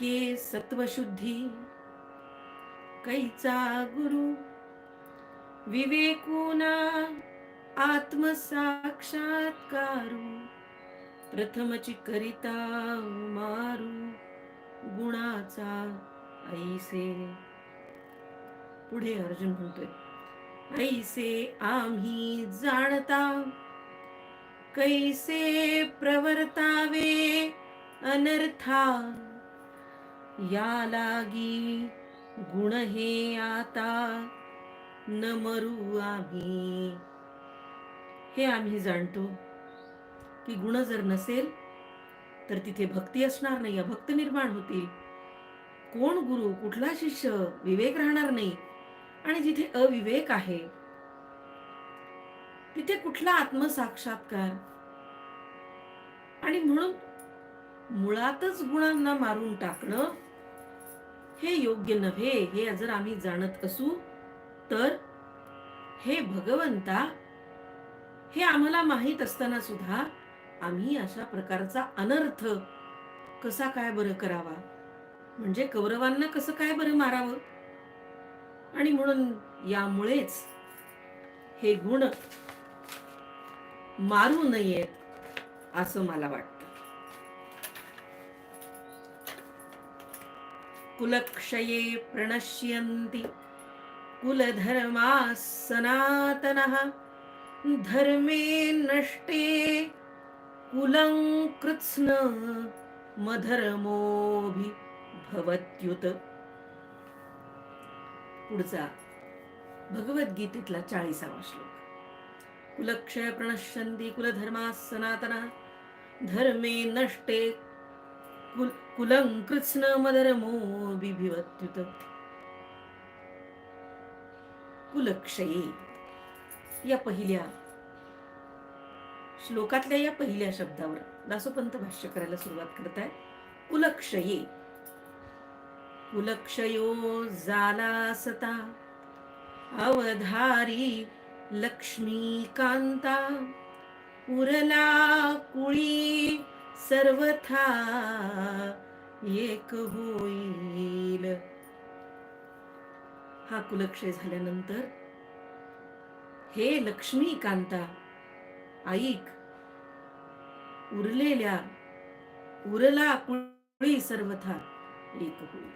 के सत्वशुद्धी कैचा गुरु। विवेकुना आत्मसाक्षात्कारू। प्रथमची करिता मारू गुणाचा ऐसे पुढे अर्जुन म्हणतोय ऐसे आम्ही जाणता कैसे प्रवर्तावे अनर्था? या लागी गुण हे आता न मरू आम्ही. हे आम्ही जाणतो की गुण जर नसेल तर तिथे भक्ती असणार नाही भक्त निर्माण होतील. कोण गुरु कुठला शिष्य विवेक राहणार नाही. आणि जिथे अविवेक आहे तिथे कुठला आत्मसाक्षात्कार? आणि म्हणून मुळातच गुणांना मारून टाकणं हे योग्य नव्हे हे जर आम्ही जाणत असू तर हे भगवंता हे आम्हाला माहीत असताना सुद्धा आम्ही अशा प्रकारचा अनर्थ कसा काय बरं करावा? म्हणजे कौरवांना कसं काय बरं मारावं? आणि म्हणून यामुळेच हे गुण मारू नयेत असं मला वाटतं. कुलक्षये प्रणश्यन्ति। कुलधर्माः सनातनः। धर्मे नष्टे। कुलं कृत्स्न मधर्मोभि भवत्युत पुढचा भगवद्गीतेतला चाळीसावा श्लोक. कुलक्षय प्रणश्यन्ति कुलधर्माः सनातनः। धर्मे नष्टे। कुल कुलं कृत्स्न मधर्मो बिभिवत्युत कुलक्षये। या पहिल्या श्लोकातल्या या पहिल्या शब्दावर दासोपंत भाष्य करायला सुरुवात करताय. कुलक्षये। कुलक्षयो जाला सता अवधारी लक्ष्मीकांता। उरला कुळी सर्वथा एक होईल. हा कुलक्षय झाल्यानंतर हे लक्ष्मी कांता ऐक उरलेल्या उरला कुळी सर्वथा एक होईल.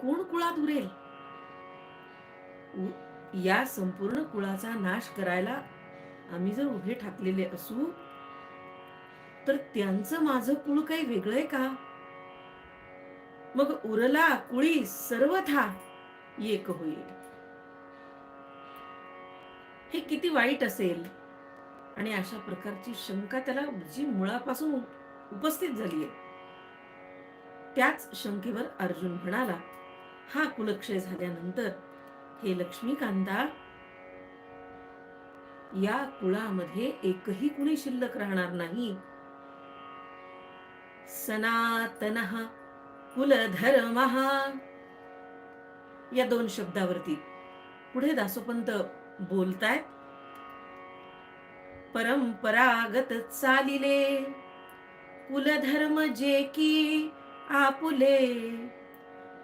कोण कुळात उरेल? या संपूर्ण कुळाचा नाश करायला आम्ही जर उभे ठाकलेले असू तर त्यांचं माझं कुळ काही वेगळंय का? मग उरला कुळी सर्वथा एक होईल. हे किती वाईट असेल. आणि अशा प्रकारची शंका त्याला जी मुळापासून उपस्थित झालीय त्याच शंकेवर अर्जुन म्हणाला हा कुलक्षय झाल्यानंतर हे लक्ष्मीकांता या कुळामध्ये एकही कुणी शिल्लक राहणार नाही. सनातन कुलधर्म. या दोन शब्दावरती पुढे दासोपंत बोलताय. परंपरागत चालिले कुलधर्म जे की आपुले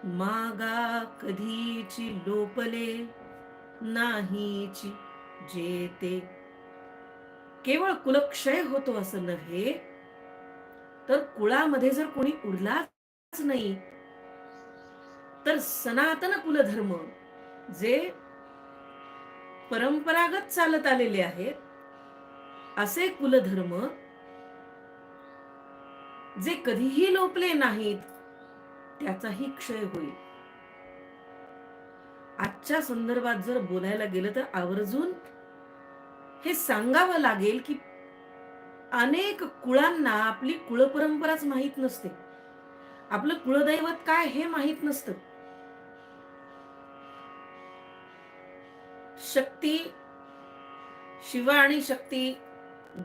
मागा कधीची लोपले नाहीची जे ते केवळ कुलक्षय होतो असं नव्हे तर कुळामध्ये जर कोणी उरलाच नाही तर सनातन कुलधर्म जे परंपरागत चालत आलेले आहेत असे कुलधर्म जे कधीही लोपले नाहीत त्याचाही क्षय होईल. आजच्या संदर्भात जर बोलायला गेलं तर आवर्जून हे सांगावं लागेल की अनेक कुळांना आपली कुळपरंपराच माहीत नसते. आपलं कुळदैवत काय हे माहीत नसतं. शक्ती शिव आणि शक्ती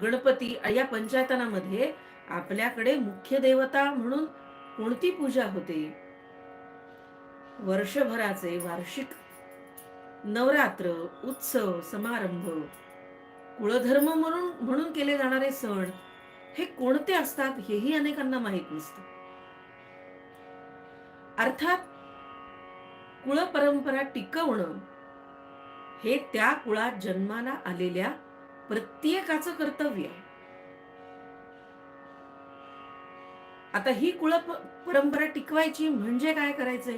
गणपती या पंचायतनामध्ये आपल्याकडे मुख्य देवता म्हणून कोणती पूजा होते? वर्षभराचे वार्षिक नवरात्र उत्सव समारंभ. कुळधर्म म्हणून म्हणून केले जाणारे सण हे कोणते असतात हेही अनेकांना माहीत नसतं. अर्थात कुळ परंपरा टिकवणं हे त्या कुळात जन्माला आलेल्या प्रत्येकाचं कर्तव्य आहे. आता ही कुळ परंपरा टिकवायची म्हणजे काय करायचंय?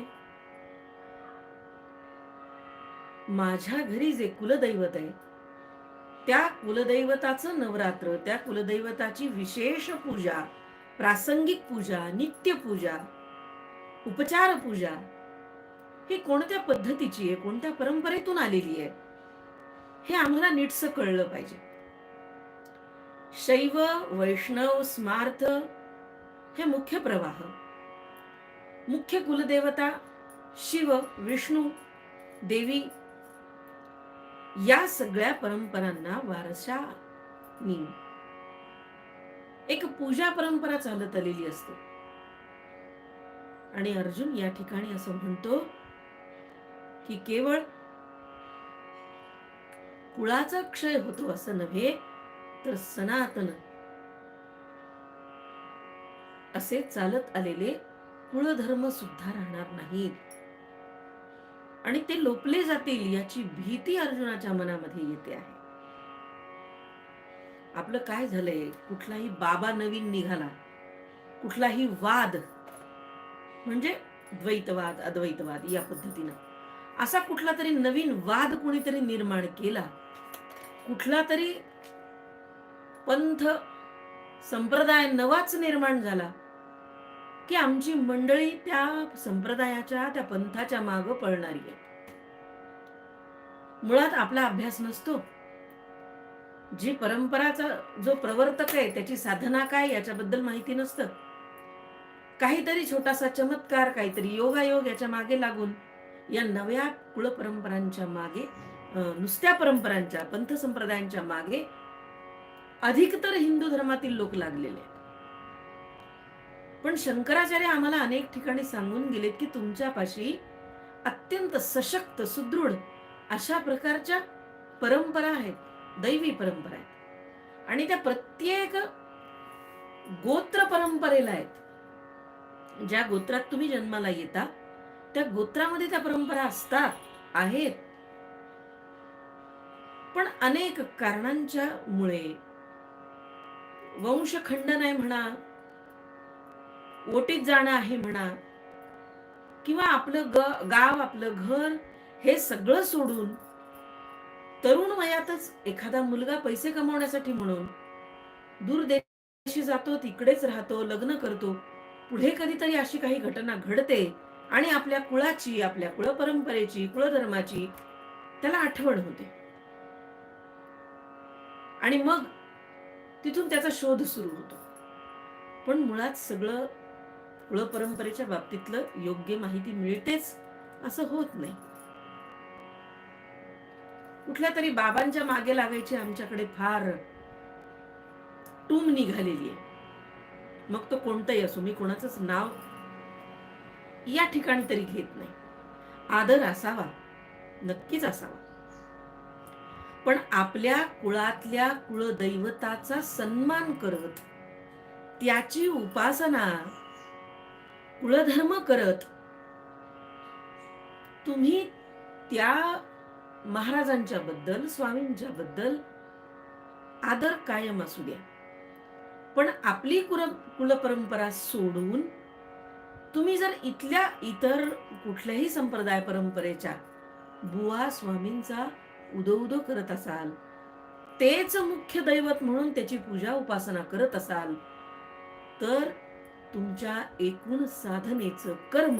माझ्या घरी जे कुलदैवत आहे त्या कुलदैवताचं नवरात्र त्या कुलदैवताची विशेष पूजा प्रासंगिक पूजा नित्य पूजा उपचार पूजा ही कोणत्या पद्धतीची आहे? कोणत्या परंपरेतून आलेली आहे? हे आम्हाला नीटसं कळलं पाहिजे. शैव वैष्णव स्मार्थ हे मुख्य प्रवाह. मुख्य कुलदेवता शिव विष्णू देवी या सगळ्या परंपरांना वारशानी एक पूजा परंपरा चालत आलेली असते. आणि अर्जुन या ठिकाणी असं म्हणतो की केवळ कुळाचा क्षय होतो असं नव्हे तर सनातन असे चालत आलेले कुळधर्म सुद्धा राहणार नाहीत. आणि ते लोपले जातील याची भीती अर्जुनाच्या मनामध्ये येते आहे. आपलं काय झालंय? कुठलाही बाबा नवीन निघाला कुठलाही वाद म्हणजे द्वैतवाद अद्वैतवाद या पद्धतीनं. असा कुठला तरी नवीन वाद कोणीतरी निर्माण केला कुठला तरी पंथ संप्रदाय नवाच निर्माण झाला की आमची मंडळी त्या संप्रदायाच्या त्या पंथाच्या माग पळणारी आहे मुळात आपला अभ्यास नसतो. जी परंपराचा जो प्रवर्तक आहे त्याची साधना काय याच्याबद्दल माहिती नसतं. काहीतरी छोटासा चमत्कार काहीतरी योगायोग याच्या मागे लागून या नव्या कुळ परंपरांच्या मागे नुसत्या परंपरांच्या पंथ संप्रदायांच्या मागे अधिकतर हिंदू धर्मातील लोक लागलेले पण शंकराचार्य आम्हाला अनेक ठिकाणी सांगून गेलेत की तुमच्यापाशी अत्यंत सशक्त सुदृढ अशा प्रकारच्या परंपरा आहेत दैवी परंपरा आहेत. आणि त्या प्रत्येक गोत्र परंपरेला आहेत. ज्या गोत्रात तुम्ही जन्माला येता त्या गोत्रामध्ये त्या परंपरा असतात आहेत. पण अनेक कारणांच्या मुळे वंशखंडन आहे म्हणा ओटीत जाणं आहे म्हणा किंवा आपलं ग गाव आपलं घर हे सगळं सोडून तरुण वयातच एखादा मुलगा पैसे कमवण्यासाठी म्हणून दूर देशी जातो तिकडेच राहतो लग्न करतो पुढे कधीतरी अशी काही घटना घडते आणि आपल्या कुळाची आपल्या कुळ परंपरेची कुळधर्माची त्याला आठवण होते. आणि मग तिथून त्याचा शोध सुरू होतो. पण मुळात सगळं कुळ परंपरेच्या बाबतीतलं योग्य माहिती मिळतेच असं होत नाही. कुठल्या तरी बाबांच्या मागे लागायची आमच्याकडे फार टूम निघालेली आहे. मग तो कोणताही असो मी कोणाचंच नाव या ठिकाणी तरी घेत नाही. आदर असावा नक्कीच असावा. पण आपल्या कुळातल्या कुळदैवताचा सन्मान करत त्याची उपासना कुळधर्म करत. तुम्ही त्या महाराजांच्या बद्दल स्वामींच्या बद्दल आदर कायम असू द्या. पण आपली कुल कुलपरंपरा सोडून तुम्ही जर इथल्या इतर कुठल्याही संप्रदाय परंपरेच्या बुवा स्वामींचा उदो उदो करत असाल तेच मुख्य दैवत म्हणून त्याची पूजा उपासना करत असाल तर तुमच्या एकूण साधनेचं कर्म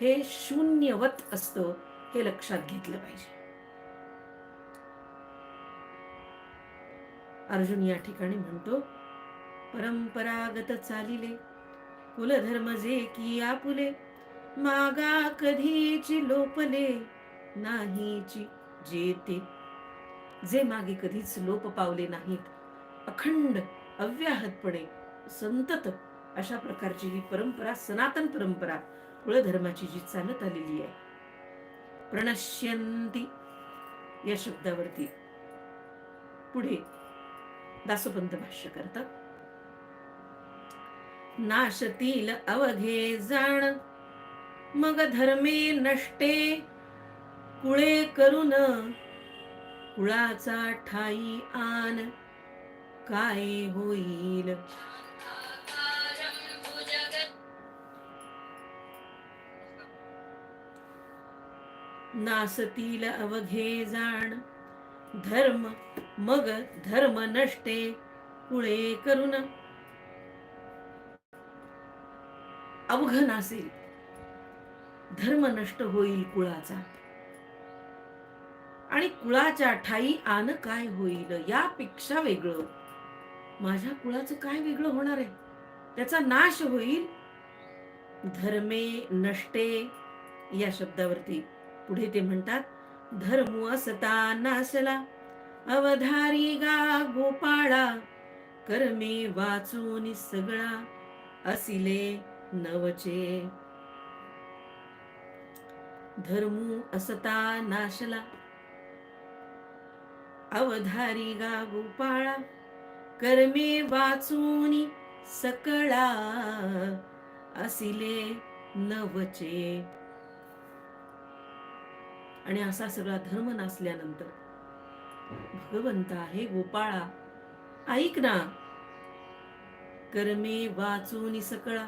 हे शून्यवत असतं हे लक्षात घेतलं पाहिजे. अर्जुन या ठिकाणी म्हणतो परंपरागत चालिले कुलधर्म जे की आपुले मागा कधीची लोपले नाहीची जेते. जे मागे कधीच लोप पावले नाहीत अखंड अव्याहतपणे संतत अशा प्रकारची ही परंपरा सनातन परंपरा कुळधर्माची जी चालत आलेली आहे. प्रणश्यंती या शब्दावरती पुढे दासोपंत भाष्य करतात. नाशतील अवघे जाण मग धर्मे नष्टे कुळे करून कुळाचा ठाई आन काय होईल? नासतील अवघे जाण. धर्म मग धर्म नष्टे कुळे करून अवघ नासेल. धर्म नष्ट होईल कुळाचा. आणि कुळाच्या ठाई आन काय होईल यापेक्षा वेगळं. माझ्या कुळाचं काय वेगळं होणार आहे? त्याचा नाश होईल? धर्मे नष्टे या शब्दावरती. पुढे ते म्हणतात धर्म असता नासला अवधारी गा गोपाळा कर्मे वाचून सगळा असिले नवचे. धर्मू असता नाशला अवधारी गा गोपाळा कर्मे वाचून सकळा असिले नवचे. आणि असा सगळा धर्म नसल्यानंतर. भगवंता हे गोपाळा. ऐक ना. कर्मे वाचून सकळा.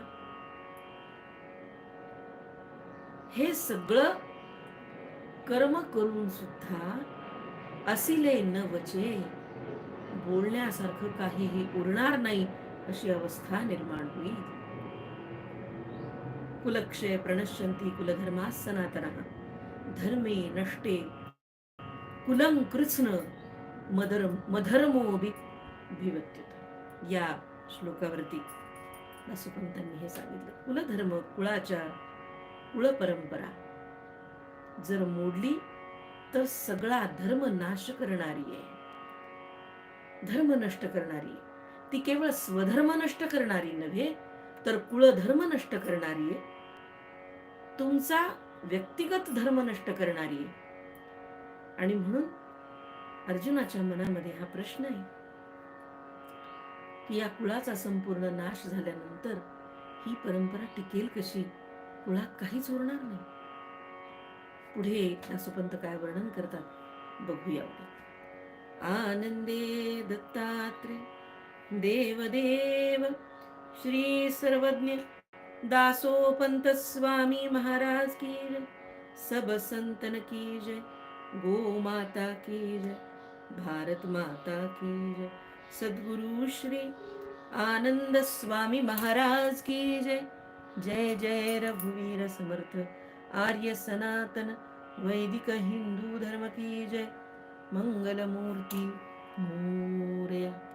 हे सगळं कर्म करून सुद्धा असिले न वचे. बोलण्यासारखं काहीही उरणार नाही अशी अवस्था निर्माण होईल. कुलक्षय प्रणश्यंती कुलधर्मा सनातन। धर्मे नष्टे। कुलं कृष्ण मदर मधर्मो भिवत्युत या श्लोकावरती दासोपंतांनी हे सांगितलं। कुलधर्म कुळाच्या कुळ परंपरा जर मोडली तर सगळा धर्म नाश करणारी आहे। धर्म नष्ट करणारी ती केवळ स्वधर्म नष्ट करणारी नव्हे तर कुळधर्म नष्ट करणारी आहे। तुमचा व्यक्तिगत धर्म नष्ट करणारी आहे. आणि म्हणून अर्जुनाच्या मनामध्ये हा प्रश्न आहे. की या कुळाचा संपूर्ण नाश झाल्यानंतर ही परंपरा टिकेल कशी? कुळात काहीच उरणार नाही. पुढे दासोपंत काय वर्णन करतात. बघूया आनंदे दत्तात्रे देवदेव श्री सर्वज्ञ दासोपंत स्वामी महाराज की जय। सब संतन की जय। गो माता की जय। भारत माता की जय। सदगुरु श्री आनंद स्वामी महाराज की जय। जय जय रघुवीर समर्थ। आर्य सनातन वैदिक हिंदू धर्म की जय। मंगलमूर्ती मोरया।